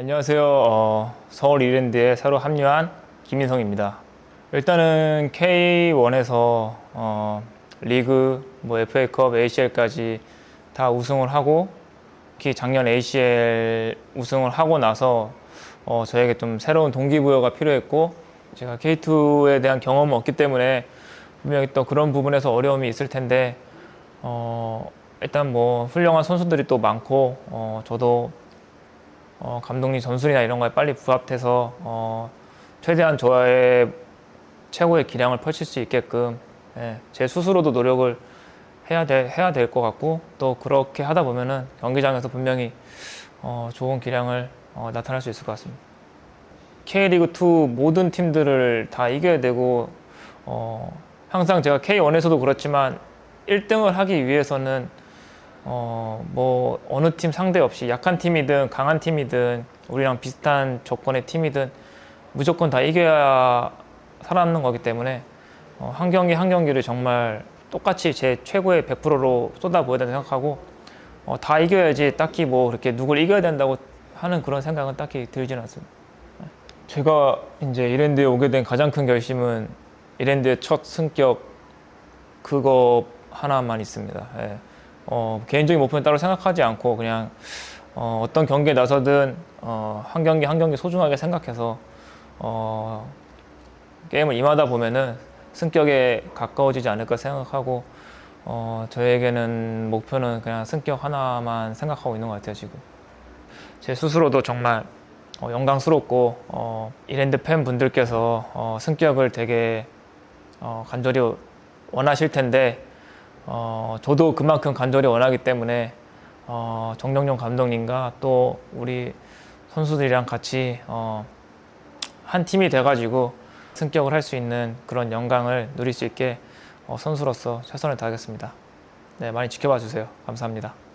안녕하세요. 어, 서울 이랜드에 새로 합류한 김인성입니다. 일단은 K1에서 어, 리그, 뭐 FA컵, ACL까지 다 우승을 하고 특히 작년 ACL 우승을 하고 나서 어, 저에게 좀 새로운 동기부여가 필요했고 제가 K2에 대한 경험은 없기 때문에 분명히 또 그런 부분에서 어려움이 있을 텐데 어, 일단 뭐 훌륭한 선수들이 또 많고 어, 저도 어, 감독님 전술이나 이런 거에 빨리 부합돼서 어, 최대한 저의 최고의 기량을 펼칠 수 있게끔 예, 제 스스로도 노력을 해야 돼, 해야 될 것 같고 또 그렇게 하다 보면은 경기장에서 분명히 어, 좋은 기량을 어, 나타낼 수 있을 것 같습니다. K리그 2 모든 팀들을 다 이겨야 되고 어, 항상 제가 K1에서도 그렇지만 1등을 하기 위해서는 어, 뭐 어느 팀 상대 없이 약한 팀이든 강한 팀이든 우리랑 비슷한 조건의 팀이든 무조건 다 이겨야 살아남는 거기 때문에 어, 한 경기 한 경기를 정말 똑같이 제 최고의 100%로 쏟아부어야 된다 생각하고 어, 다 이겨야지 딱히 뭐 그렇게 누굴 이겨야 된다고 하는 그런 생각은 딱히 들지는 않습니다. 제가 이제 이랜드에 오게 된 가장 큰 결심은 이랜드의 첫 승격 그거 하나만 있습니다. 예. 어, 개인적인 목표는 따로 생각하지 않고 그냥 어, 어떤 경기에 나서든 어, 한 경기 한 경기 소중하게 생각해서 어, 게임을 임하다 보면은 승격에 가까워지지 않을까 생각하고 어, 저에게는 목표는 그냥 승격 하나만 생각하고 있는 것 같아요 지금. 제 스스로도 정말 어, 영광스럽고 어, 이랜드 팬분들께서 어, 승격을 되게 어, 간절히 원하실 텐데 어, 저도 그만큼 간절히 원하기 때문에 어, 정정용 감독님과 또 우리 선수들이랑 같이 어, 한 팀이 돼가지고 승격을 할 수 있는 그런 영광을 누릴 수 있게 어, 선수로서 최선을 다하겠습니다. 네, 많이 지켜봐 주세요. 감사합니다.